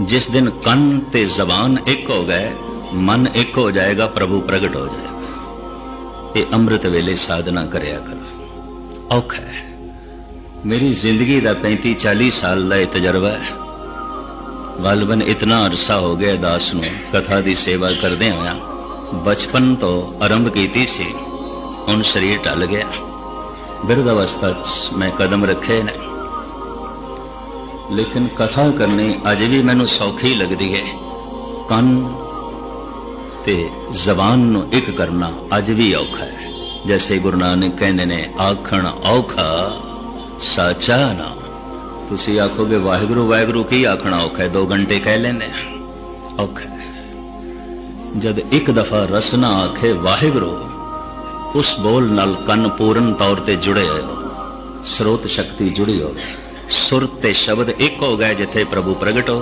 ਜਿਸ ਦਿਨ ਕੰਨ ਤੇ ਜ਼ਬਾਨ ਇੱਕ ਹੋ ਗਏ, ਮਨ ਇੱਕ ਹੋ ਜਾਏਗਾ, ਪ੍ਰਭੂ ਪ੍ਰਗਟ ਹੋ ਜਾਏਗਾ। ਇਹ ਅੰਮ੍ਰਿਤ ਵੇਲੇ ਸਾਧਨਾ ਕਰਿਆ ਕਰ। ਔਖਾ ਹੈ। ਮੇਰੀ ਜ਼ਿੰਦਗੀ ਦਾ 35 40 ਸਾਲ ਦਾ ਇਹ ਤਜਰਬਾ ਹੈ। ਗਲਬਨ ਇਤਨਾ ਅਰਸਾ ਹੋ ਗਿਆ ਦਾਸ ਨੂੰ, ਕਥਾ ਦੀ ਸੇਵਾ ਕਰਦੇ ਹੋਇਆ। ਬਚਪਨ ਤੋਂ ਆਰੰਭ ਕੀਤੀ ਸੀ, ਹੁਣ ਸਰੀਰ ਟਲ ਗਿਆ। ਬਿਰਧ ਅਵਸਥਾ 'ਚ ਮੈਂ ਕਦਮ ਰੱਖੇ ਨੇ। ਲੇਕਿਨ ਕਥਾ ਕਰਨੀ ਅਜ ਵੀ ਮੈਨੂੰ ਸੌਖੀ ਲੱਗਦੀ ਹੈ। ਕੰਨ ਤੇ ਜ਼ਬਾਨ ਨੂੰ ਇੱਕ ਕਰਨਾ ਅੱਜ ਵੀ ਔਖਾ ਹੈ। ਜੈਸੇ ਗੁਰੂ ਨਾਨਕ ਕਹਿੰਦੇ ਨੇ, ਆਖਣ ਔਖਾ ਸਾਚਾ ਨਾ ਤੁਸੀਂ ਆਖੋਗੇ, ਵਾਹਿਗੁਰੂ ਵਾਹਿਗੁਰੂ, ਕੀ ਆਖਣਾ ਔਖਾ ਹੈ? 2 ਘੰਟੇ ਕਹਿ ਲੈਂਦੇ ਔਖਾ ਜਦ ਇੱਕ ਦਫਾ ਰਸਨਾ ਆਖੇ, ਵਾਹਿਗੁਰੂ, ਉਸ ਬੋਲ ਨਾਲ ਕੰਨ ਪੂਰਨ ਤੌਰ ਤੇ ਜੁੜੇ ਹੋਏ ਹੋ। ਸਰੋਤ ਸ਼ਕਤੀ ਜੁੜੀ ਹੋਵੇ। ਸੁਰ ਤੇ ਸ਼ਬਦ ਇੱਕ ਹੋ ਗਏ ਜਿੱਥੇ ਪ੍ਰਭੂ ਪ੍ਰਗਟ। ਹੋ